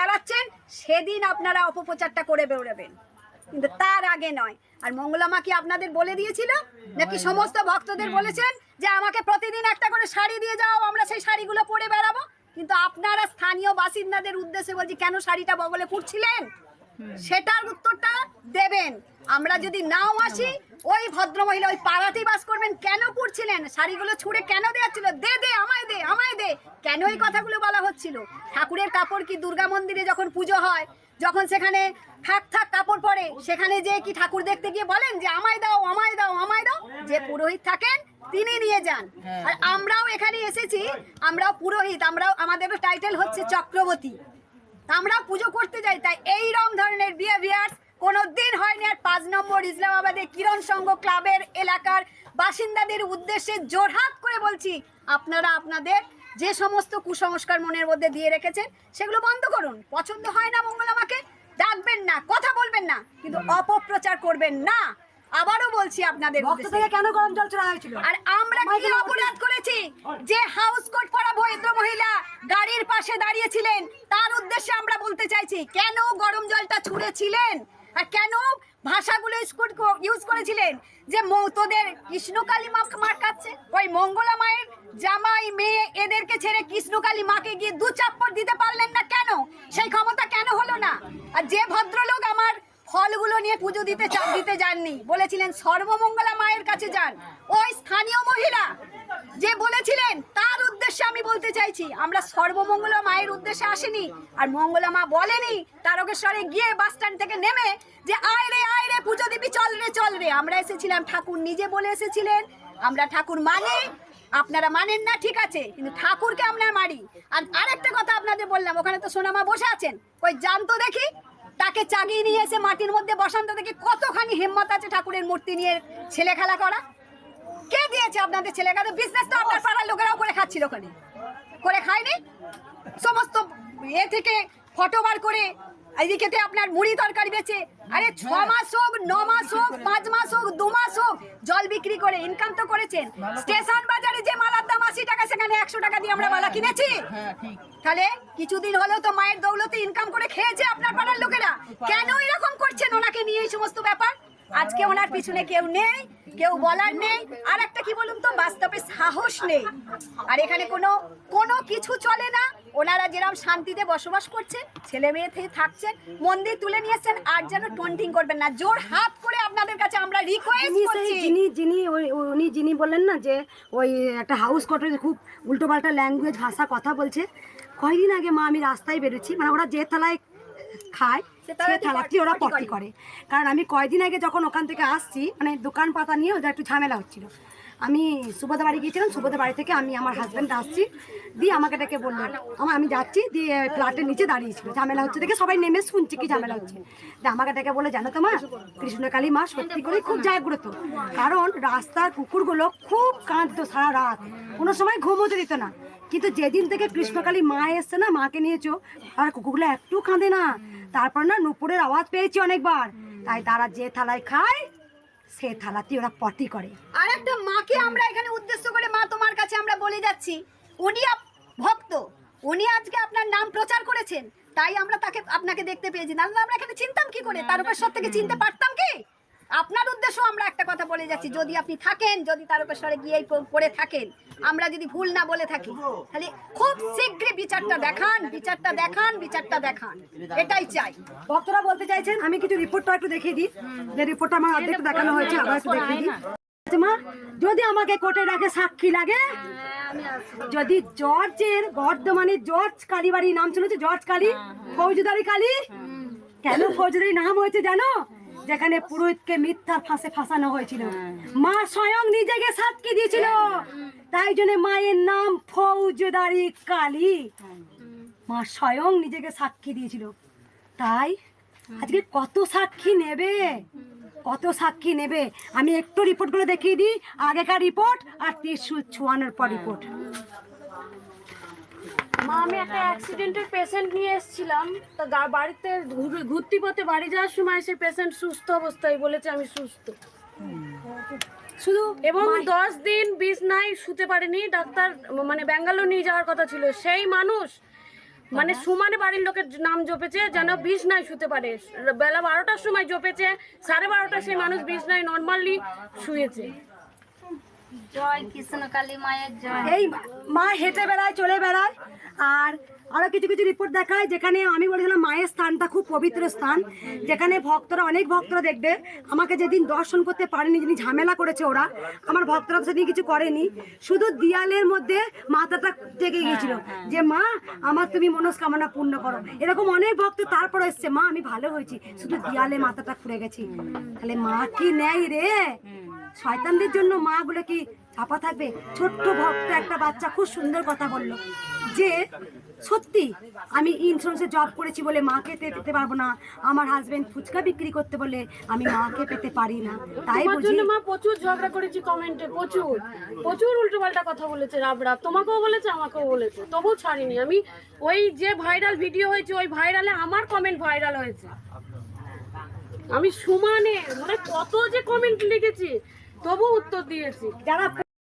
বেড়াচ্ছেন সেদিন আপনারা অপপ্রচারটা করে বেরোবেন। কিন্তু তার আগে নয়। আর মঙ্গলামা কি আপনাদের বলে দিয়েছিল? নাকি সমস্ত ভক্তদের বলেছেন যে আমাকে প্রতিদিন একটা করে শাড়ি দিয়ে যাও আমরা সেই শাড়িগুলো পরে বেড়াবো কিন্তু আপনারা স্থানীয় বাসিন্দাদের উদ্দেশ্যে বলছি কেন শাড়িটা বগলে পড়ছিলেন সেটার উত্তরটা দেবেন। আমরা যদি নাও আসি ওই ভদ্রমহিলা ওই পাড়াতেই বাস করবেন। কেন পড়ছিলেন? শাড়িগুলো ছুঁড়ে কেন দেওয়া ছিল? দে দে আমায় দে আমায় দে। কেন এই কথাগুলো বলা হচ্ছিল? ঠাকুরের কাপড় কি দুর্গা মন্দিরে যখন পুজো হয় যখন সেখানে থাক থাক কাপড় পরে সেখানে যে কি ঠাকুর দেখতে গিয়ে বলেন যে আমায় দাও আমায় দাও আমায় দাও। যে পুরোহিত থাকেন তিনি নিয়ে যান। আর আমরাও এখানে এসেছি আমরাও পুরোহিত আমরাও আমাদেরও টাইটেল হচ্ছে চক্রবর্তী। আমরা পুজো করতে যাই তাই এই রকম ধরনের বিহেভিয়ার্স কোনো দিন হয়নি। আর পাঁচ নম্বর ইসলামাবাদের কিরণ সংঘ ক্লাবের এলাকার বাসিন্দাদের উদ্দেশ্যে জোরহাত করে বলছি আপনারা আপনাদের যে সমস্ত কুসংস্কার মনের মধ্যে দিয়ে রেখেছেন সেগুলো বন্ধ করুন। পছন্দ হয় না মঙ্গল আমাকে ডাকবেন না কথা বলবেন না কিন্তু অপপ্রচার করবেন না। আবারও বলছি আপনাদের কেন গরম জল চড়া হয়েছিল? আর আমরা কি অপরাধ করেছি? যে হাউস কোট পরা বৈদ্য মহিলা গাড়ির পাশে দাঁড়িয়েছিলেন। তার উদ্দেশ্যে আমরা বলতে চাইছি, কেন গরম জলটা ছুঁড়েছিলেন? আর কেন ভাষাগুলো ইউজ করেছিলেন? যে মৌ- তোদের কৃষ্ণকালী মা মার কাছে? ওই মঙ্গলা মায়ের জামাই, মেয়ে, এদেরকে ছেড়ে কৃষ্ণকালী মাকে গিয়ে দু চাপ্পড় দিতে পারলেন না কেন? সেই ক্ষমতা কেন হলো না? আর যে ভদ্রলোক আমার ফলগুলো নিয়ে পুজো দিতে চা- দিতে যাননি, বলেছিলেন, সর্বমঙ্গলা মায়ের কাছে যান। ওই স্থানীয় মহিলা যে বলেছিলেন, তার উদ্দেশ্যে আমি বলতে চাইছি, আমরা সর্বমঙ্গলা মায়ের উদ্দেশ্যে আসেনি আর মঙ্গলা মা বলেনি তারকেশ্বরে গিয়ে বাস স্ট্যান্ড থেকে নেমে যে, আয় রে আয় রে, পুজো দিবি, চল রে চল রে। আমরা এসেছিলাম ঠাকুর নিজে বলে এসেছিলেন, আমরা ঠাকুর মানি, আপনারা মানেন না, ঠিক আছে, কিন্তু ঠাকুরকে আমরা মারি। আর আরেকটা কথা আপনাদের বললাম, ওখানে তো সোনামা বসে আছেন ওই জানতো দেখি, তাকে চাগিয়ে নিয়ে এসে মাটির মধ্যে বসান্ত দেখি কতখানি হিম্মত আছে ঠাকুরের মূর্তি নিয়ে ছেলে খেলা করা। কে দিয়েছে আপনাদের ছেলে খেলা বিজনেস তো আপনার পাড়ার লোকেরাও করে খাচ্ছিল ওখানে। করে খায়নি? সমস্ত এ থেকে ফটো বার করে এদিকেতে আপনার মুড়ি তরকারি বেচে আরে ছ মাস হোক ন মাস হোক পাঁচ মাস হোক দু মাস হোক জল বিক্রি করে ইনকাম তো করেছেন। স্টেশন বাজারে যে মালার দাম আশি টাকা সেখানে একশো টাকা দিয়ে আমরা মালা কিনেছি। তাহলে কিছুদিন হলেও তো মায়ের দৌলতে ইনকাম করে খেয়েছে আপনার পাড়ার লোকেরা। কেন এরকম করছেন ওনাকে নিয়ে এই সমস্ত ব্যাপার? আজকে ওনার পিছনে কেউ নেই কেউ বলার নেই আর একটা কি বলুন তো বাস্তবে সাহস নেই। আর এখানে কোনো কোনো কিছু চলে না। ওনারা যেরকম শান্তিতে বসবাস করছেন ছেলে মেয়ে থেকে থাকছেন মন্দির তুলে নিয়েছেন আর যেন টন্টিং করবেন না। জোর হাত করে আপনাদের কাছে আমরা রিকোয়েস্ট করছি। যিনি যিনি উনি যিনি বললেন না যে ওই একটা হাউস কোয়ার্টারে খুব উল্টোপাল্টা ল্যাঙ্গুয়েজ ভাষা কথা বলছে। কয়দিন আগে মা আমি রাস্তায় বেরোচ্ছি মানে ওরা যে থালায় খায় সে থালাটি ওরা পটি করে। করে। কারণ আমি কয়দিন আগে যখন ওখান থেকে আসছি মানে দোকান পাতা নিয়ে ওদের একটু ঝামেলা হচ্ছিল। আমি সুবোধা বাড়ি গিয়েছিলাম সুবোধা বাড়ি থেকে আমি আমার হাজব্যান্ড আসছি দিয়ে আমাকে ডেকে বলল আমার আমি যাচ্ছি দিয়ে ফ্ল্যাটের নিচে দাঁড়িয়েছিল। ঝামেলা হচ্ছে দেখে সবাই নেমে শুনছে কি ঝামেলা হচ্ছে। দিয়ে আমাকে ডেকে বলে জানো তো মা কৃষ্ণকালী মা সত্যি করে খুব জাগ্রত। কারণ রাস্তার কুকুরগুলো খুব কাঁদতো সারা রাত। কোনো সময় ঘুমোতে দিত না। কিন্তু যেদিন থেকে কৃষ্ণকালী মা এসছে না, মাকে নিয়েছো আর কুকুরগুলো একটু কাঁদে না। তারপর না নুপুরের আওয়াজ পেয়েছি অনেকবার। তাই তারা যে থালায় খায়, সে থালাতে ওরা পটি করে। আর একটা মাকে আমরা এখানে উদ্দেশ্য করে মা তোমার কাছে আমরা বলে যাচ্ছি। উনি ভক্ত। উনি আজকে আপনার নাম প্রচার করেছেন। তাই আমরা তাকে আপনাকে দেখতে পেয়েছি। নাহলে আমরা এখানে চিনতাম কি করে? তার উপর সব থেকে চিনতে পারতাম কি? আপনার উদ্দেশ্য আমরা একটা কথা বলে যাচ্ছি। যদি আপনি থাকেন যদি তারকেশ্বরে গিয়ে পড়ে থাকেন আমরা যদি ভুল না বলে থাকি তাহলে খুব শীঘ্রই বিচারটা দেখান বিচারটা দেখান বিচারটা দেখান। এটাই চাই। ভক্তরা বলতে চাইছেন আমি কিছু রিপোর্টটা একটু দেখিয়ে দিই। যে রিপোর্টটা আমার অর্ধেক দেখানো হয়েছে আবার একটু দেখিয়ে দিই। মা যদি আমাকে কোর্টে রাখে সাক্ষী লাগে যদি জর্জের বর্ধমানে জর্জ কালীবাড়ি নাম শুনেছে? জর্জ কালী? ফৌজদারি কালী? কেন ফৌজদারি নাম হয়েছে জানো? যেখানে পুরোহিতকে মিথ্যা ফাঁসে ফাঁসানো হয়েছিল। মা স্বয়ং নিজেকে সাক্ষী দিয়েছিল। তাই জন্য মায়ের নাম ফৌজদারি কালী। মা স্বয়ং নিজেকে সাক্ষী দিয়েছিল। তাই আজকে কত সাক্ষী নেবে? কত সাক্ষী নেবে? আমি একটু রিপোর্টগুলো দেখিয়ে দিই। আগেকার রিপোর্ট আর ত্রিশুল ছোয়ানোর পর রিপোর্ট মা আমি একটা অ্যাক্সিডেন্টের পেশেন্ট নিয়ে এসেছিলাম। তো বাড়িতে ঘুর- ঘুরতি পথে বাড়ি যাওয়ার সময় পেশেন্ট সুস্থ অবস্থায় বলেছে আমি সুস্থ। শুধু এবং দশ দিন বিছনায় শুতে পারেনি ডাক্তার মানে ব্যাঙ্গালোর নিয়ে যাওয়ার কথা ছিল। সেই মানুষ মানে সুমানে বাড়ির লোকের নাম জপেছে যেন বিষ নাই শুতে পারে। বেলা বারোটার সময় জপেছে সাড়ে বারোটা সেই মানুষ বিষ নাই নর্মালি শুয়েছে। জয় কৃষ্ণ কালী মায়ের জয়। এই মা হেঁটে বেড়ায় চলে বেড়ায় আর আরও কিছু কিছু রিপোর্ট দেখায় যেখানে আমি বলেছিলাম মায়ের স্থানটা খুব পবিত্র স্থান যেখানে ভক্তরা অনেক ভক্তরা দেখবে আমাকে যেদিন দর্শন করতে পারেনি যিনি ঝামেলা করেছে ওরা আমার ভক্তরা সেদিন কিছু করেনি শুধু দিয়ালের মধ্যে মাথাটা টেকে গিয়েছিল যে মা আমার তুমি মনস্কামনা পূর্ণ করো। এরকম অনেক ভক্ত তারপর এসছে মা আমি ভালো হয়েছি শুধু দিয়ালে মাথাটা খুঁড়ে গেছি। তাহলে মা কি নেয় রে? শয়তানদের জন্য মা গুলো কি চাপা থাকবে? ছোট্ট ভক্ত একটা বাচ্চা খুব সুন্দর কথা বলল যে সত্যি আমি ইন্স্যুরেন্সে জব করেছি বলে মাকে পেতে পারব না আমার হাজবেন্ড ফুচকা বিক্রি করতে বলে আমি মাকে পেতে পারি না। তাই বুঝি জন্য মা প্রচুর ঝগড়া করেছি কমেন্টে প্রচুর। প্রচুর উল্টো পাল্টা কথা বলেছে রাবড়া। তোমাকেও বলেছে আমাকেও বলেছে। তবু ছাড়িনি। আমি ওই যে ভাইরাল ভিডিও হয়েছে ওই ভাইরালে আমার কমেন্ট ভাইরাল হয়েছে। আমি সমানে মানে কত যে কমেন্ট লিখেছি তবু উত্তর দিয়েছি। যারা